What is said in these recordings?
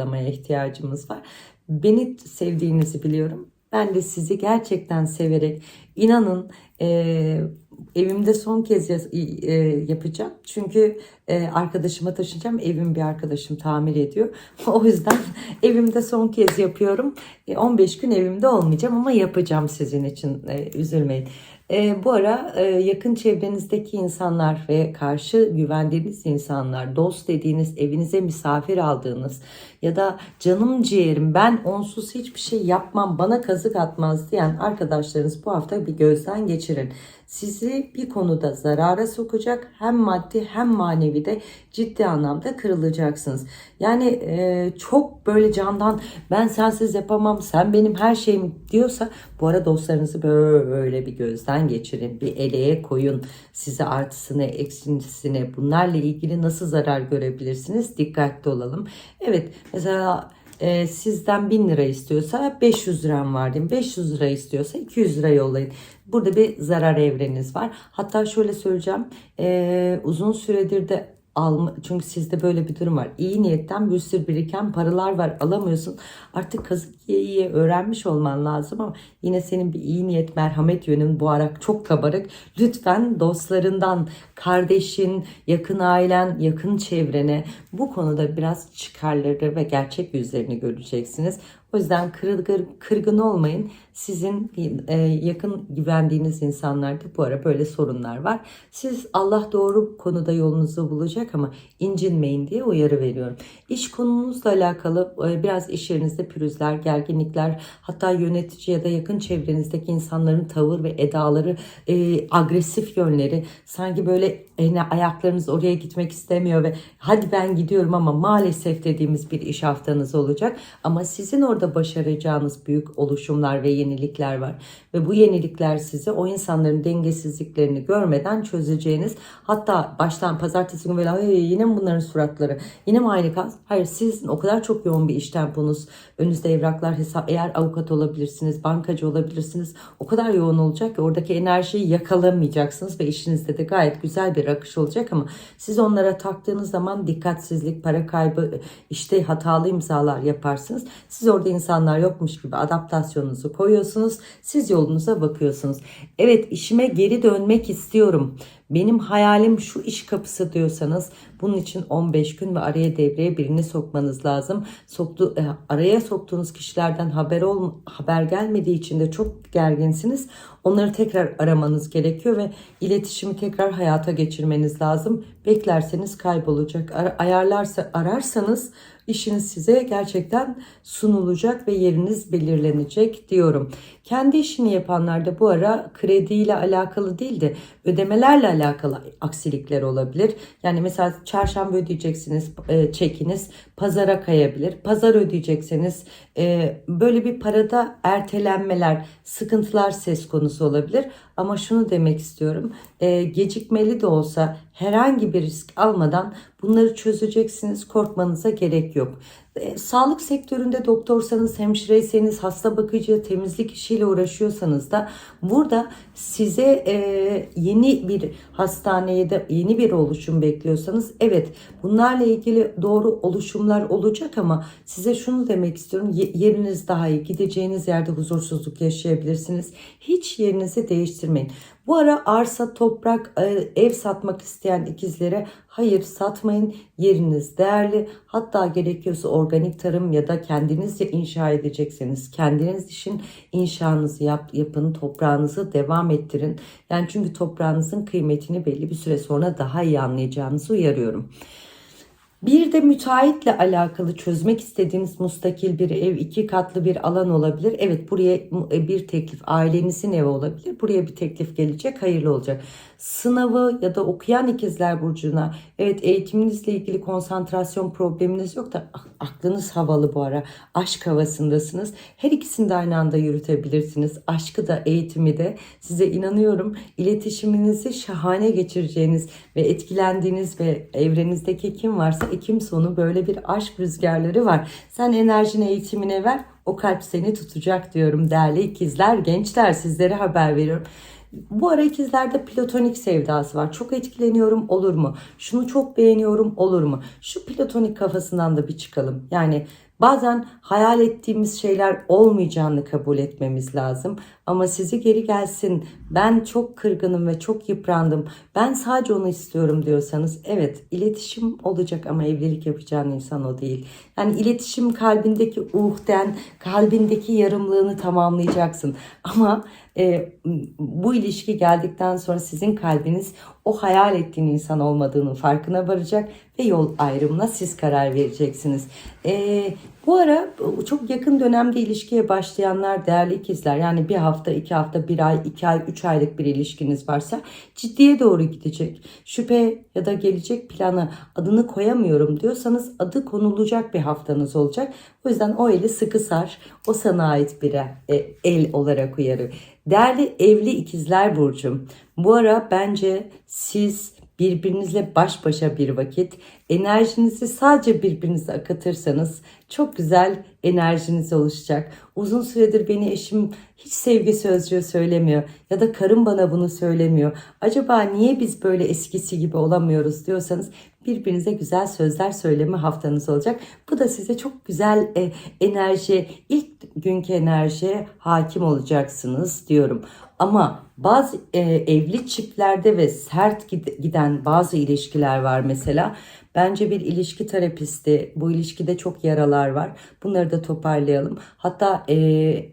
Anlamaya ihtiyacımız var. Beni sevdiğinizi biliyorum. Ben de sizi gerçekten severek inanın e, evimde son kez e, yapacağım. Çünkü e, arkadaşıma taşıyacağım. Evim bir arkadaşım tamir ediyor. O yüzden evimde son kez yapıyorum. E, 15 gün evimde olmayacağım ama yapacağım sizin için. E, üzülmeyin. E, bu ara e, yakın çevrenizdeki insanlar ve karşı güvendiğiniz insanlar, dost dediğiniz, evinize misafir aldığınız ya da canım ciğerim ben onsuz hiçbir şey yapmam, bana kazık atmaz diyen arkadaşlarınız bu hafta bir gözden geçirin. Sizi bir konuda zarara sokacak hem maddi hem manevi de ciddi anlamda kırılacaksınız. Yani e, çok böyle candan ben sensiz yapamam, sen benim her şeyim diyorsa bu ara dostlarınızı böyle bir gözden geçirin. Bir eleğe koyun. Size artısını, eksintisini bunlarla ilgili nasıl zarar görebilirsiniz? Dikkatli olalım. Evet mesela e, sizden 1000 lira istiyorsa 500 liram var diyeyim. 500 lira istiyorsa 200 lira yollayın. Burada bir zarar evreniz var. Hatta şöyle söyleyeceğim. e, uzun süredir de alma çünkü sizde böyle bir durum var. İyi niyetten bir sürü biriken paralar var alamıyorsun. Artık kazık yiye öğrenmiş olman lazım ama yine senin bir iyi niyet merhamet yönün bu ara çok kabarık. Lütfen dostlarından, kardeşin, yakın ailen, yakın çevrene bu konuda biraz çıkarları ve gerçek yüzlerini göreceksiniz. O yüzden kırılgır, kırgın olmayın. Sizin e, yakın güvendiğiniz insanlarda bu ara böyle sorunlar var. Siz Allah doğru konuda yolunuzu bulacak ama incinmeyin diye uyarı veriyorum. İş konunuzla alakalı e, biraz iş yerinizde pürüzler, gerginlikler, hatta yönetici ya da yakın çevrenizdeki insanların tavır ve edaları, e, agresif yönleri, sanki böyle yani ayaklarınız oraya gitmek istemiyor ve hadi ben gidiyorum ama maalesef dediğimiz bir iş haftanız olacak. Ama sizin orada başaracağınız büyük oluşumlar ve yenilikler var. Ve bu yenilikler sizi o insanların dengesizliklerini görmeden çözeceğiniz hatta baştan pazartesi günü böyle "Ay, yine mi bunların suratları yine mi aynı kas? Hayır sizin o kadar çok yoğun bir iş temponuz önünüzde evraklar hesap eğer avukat olabilirsiniz bankacı olabilirsiniz o kadar yoğun olacak ki oradaki enerjiyi yakalamayacaksınız ve işinizde de gayet güzel bir akış olacak ama siz onlara taktığınız zaman dikkatsizlik, para kaybı, işte hatalı imzalar yaparsınız. Siz orada insanlar yokmuş gibi adaptasyonunuzu koyuyorsunuz. Siz yolunuza bakıyorsunuz. Evet işime geri dönmek istiyorum. Benim hayalim şu iş kapısı diyorsanız bunun için 15 gün ve araya devreye birini sokmanız lazım. Soktu, e, araya soktuğunuz kişilerden haber ol, haber gelmediği için de çok gerginsiniz. Onları tekrar aramanız gerekiyor ve iletişimi tekrar hayata geçirmeniz lazım. Beklerseniz kaybolacak. Ar- ayarlarsa ararsanız işiniz size gerçekten sunulacak ve yeriniz belirlenecek diyorum. Kendi işini yapanlar da bu ara krediyle alakalı değil de ödemelerle alakalı aksilikler olabilir. Yani mesela çarşamba ödeyeceksiniz e, çekiniz pazara kayabilir. Pazar ödeyecekseniz e, böyle bir parada ertelenmeler, sıkıntılar söz konusu olabilir. Ama şunu demek istiyorum. e, gecikmeli de olsa herhangi bir risk almadan bunları çözeceksiniz. Korkmanıza gerek yok. E, sağlık sektöründe doktorsanız, hemşireyseniz, hasta bakıcı, temizlik işiyle uğraşıyorsanız da burada size e, yeni bir hastaneye de yeni bir oluşum bekliyorsanız evet bunlarla ilgili doğru oluşumlar olacak ama size şunu demek istiyorum ye- yeriniz daha iyi gideceğiniz yerde huzursuzluk yaşayabilirsiniz. Hiç yerinizi değiştirmeyin. Bu ara arsa, toprak, e, ev satmak isteyen ikizlere hayır satmayın. Yeriniz değerli. Hatta gerekiyorsa organik tarım ya da kendiniz inşa edecekseniz kendiniz için inşanızı yap, yapın, toprağınızı devam ettirin. Yani çünkü toprağınızın kıymetini belli bir süre sonra daha iyi anlayacağınızı uyarıyorum. Bir de müteahhitle alakalı çözmek istediğiniz mustakil bir ev, iki katlı bir alan olabilir. Evet buraya bir teklif, ailenizin evi olabilir. Buraya bir teklif gelecek, hayırlı olacak. Sınavı ya da okuyan ikizler burcuna, evet eğitiminizle ilgili konsantrasyon probleminiz yok da ah, aklınız havalı bu ara. Aşk havasındasınız. Her ikisini de aynı anda yürütebilirsiniz. Aşkı da eğitimi de size inanıyorum iletişiminizi şahane geçireceğiniz ve etkilendiğiniz ve evrenizdeki kim varsa Ekim sonu böyle bir aşk rüzgarları var. Sen enerjini eğitimine ver o kalp seni tutacak diyorum değerli ikizler gençler sizlere haber veriyorum. Bu ara ikizlerde platonik sevdası var. Çok etkileniyorum olur mu? Şunu çok beğeniyorum olur mu? Şu platonik kafasından da bir çıkalım. Yani Bazen hayal ettiğimiz şeyler olmayacağını kabul etmemiz lazım. Ama sizi geri gelsin, ben çok kırgınım ve çok yıprandım, ben sadece onu istiyorum diyorsanız evet iletişim olacak ama evlilik yapacağın insan o değil. Yani iletişim kalbindeki uhden, kalbindeki yarımlığını tamamlayacaksın. Ama e, bu ilişki geldikten sonra sizin kalbiniz o hayal ettiğin insan olmadığının farkına varacak ve yol ayrımına siz karar vereceksiniz. E, bu ara çok yakın dönemde ilişkiye başlayanlar değerli ikizler yani bir hafta, iki hafta, bir ay, iki ay, üç aylık bir ilişkiniz varsa ciddiye doğru gidecek. Şüphe ya da gelecek planı adını koyamıyorum diyorsanız adı konulacak bir haftanız olacak. O yüzden o eli sıkı sar. O sana ait bir e, el olarak uyarı. Değerli evli ikizler burcum. Bu ara bence siz birbirinizle baş başa bir vakit enerjinizi sadece birbirinize akıtırsanız çok güzel enerjiniz oluşacak. Uzun süredir beni eşim hiç sevgi sözcüğü söylemiyor ya da karım bana bunu söylemiyor. Acaba niye biz böyle eskisi gibi olamıyoruz diyorsanız birbirinize güzel sözler söyleme haftanız olacak. Bu da size çok güzel e, enerji, ilk günkü enerjiye hakim olacaksınız diyorum. Ama bazı e, evli çiftlerde ve sert giden bazı ilişkiler var mesela. Bence bir ilişki terapisti, bu ilişkide çok yaralar var. Bunları da toparlayalım. Hatta e,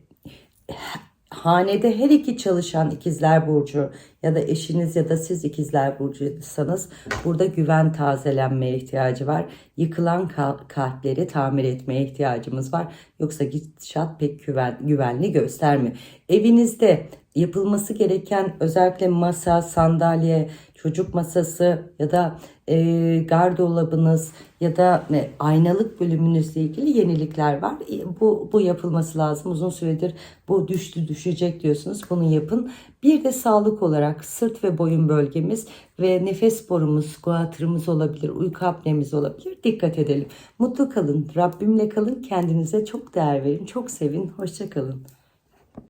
hanede her iki çalışan ikizler burcu ya da eşiniz ya da siz ikizler burcuysanız burada güven tazelenmeye ihtiyacı var. Yıkılan kalpleri tamir etmeye ihtiyacımız var. Yoksa gidişat pek güven, güvenli göstermiyor. Evinizde yapılması gereken özellikle masa, sandalye, çocuk masası ya da e, gardırobunuz ya da ne, aynalık bölümünüzle ilgili yenilikler var. E, bu, bu yapılması lazım. Uzun süredir bu düştü düşecek diyorsunuz. Bunu yapın. Bir de sağlık olarak sırt ve boyun bölgemiz ve nefes borumuz, guatrımız olabilir, uyku apnemiz olabilir. Dikkat edelim. Mutlu kalın, Rabbimle kalın, kendinize çok değer verin, çok sevin, hoşça kalın.